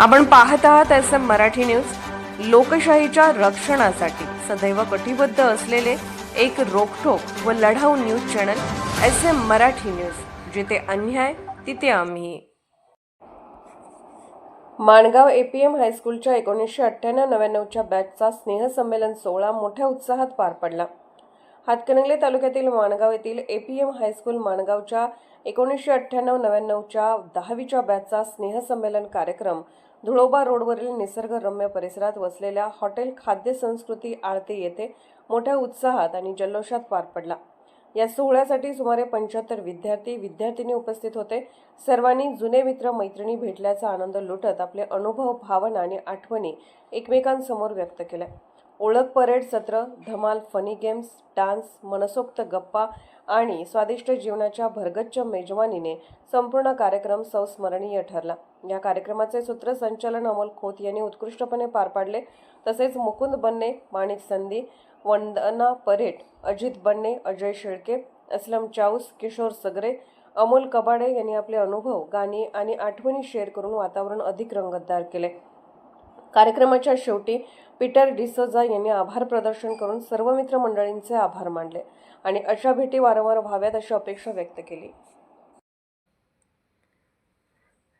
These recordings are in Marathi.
आपण पाहत आहात एस एम मराठी न्यूज. लोकशाहीच्या रक्षणासाठी सदैव कटिबद्ध असलेले एक रोखोक व लढाऊ news channel S M Marathi news. जिथे अन्याय तिथे आम्ही. माणगाव एपीएम हायस्कूलच्या एकोणीसशे अठ्ठ्याण्णव नव्याण्णवच्या बॅचचा स्नेहसंमेलन सोहळा मोठ्या उत्साहात पार पडला. हातकणंगले तालुक्यातील माणगाव येथील एपीएम हायस्कूल माणगावच्या एकोणीसशे अठ्ठ्याण्णव नव्याण्णवच्या दहावीच्या बॅचचा स्नेहसंमेलन कार्यक्रम धुळोबा रोडवरील निसर्गरम्य परिसरात वसलेल्या हॉटेल खाद्य संस्कृती आळते येथे मोठ्या उत्साहात आणि जल्लोषात पार पडला. या सोहळ्यासाठी सुमारे पंच्याहत्तर विद्यार्थी विद्यार्थिनी उपस्थित होते. सर्वांनी जुने मित्र मैत्रिणी भेटल्याचा आनंद लुटत आपले अनुभव भावना आणि आठवणी एकमेकांसमोर व्यक्त केल्या. ओळख परेड सत्र धमाल फनी गेम्स डान्स मनसोक्त गप्पा आणि स्वादिष्ट जीवनाच्या भरगच्च मेजवानीने संपूर्ण कार्यक्रम संस्मरणीय ठरला. या कार्यक्रमाचे सूत्रसंचालन अमोल खोत यांनी उत्कृष्टपणे पार पाडले. तसेच मुकुंद बन्ने माणिक संधी वंदना परेट अजित बन्ने अजय शेळके असलम चाऊस किशोर सगरे अमोल कबाडे यांनी आपले अनुभव गाणी आणि आठवणी शेअर करून वातावरण अधिक रंगतदार केले. कार्यक्रमाच्या शेवटी पीटर डिसोजा यांनी आभार प्रदर्शन करून सर्व मित्रमंडळींचे आभार मानले आणि अशा भेटी वारंवार व्हाव्यात अशी अपेक्षा व्यक्त केली.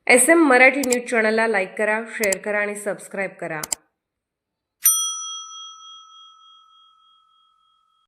एस एम मराठी न्यूज चॅनलला लाईक करा शेअर करा आणि सबस्क्राईब करा.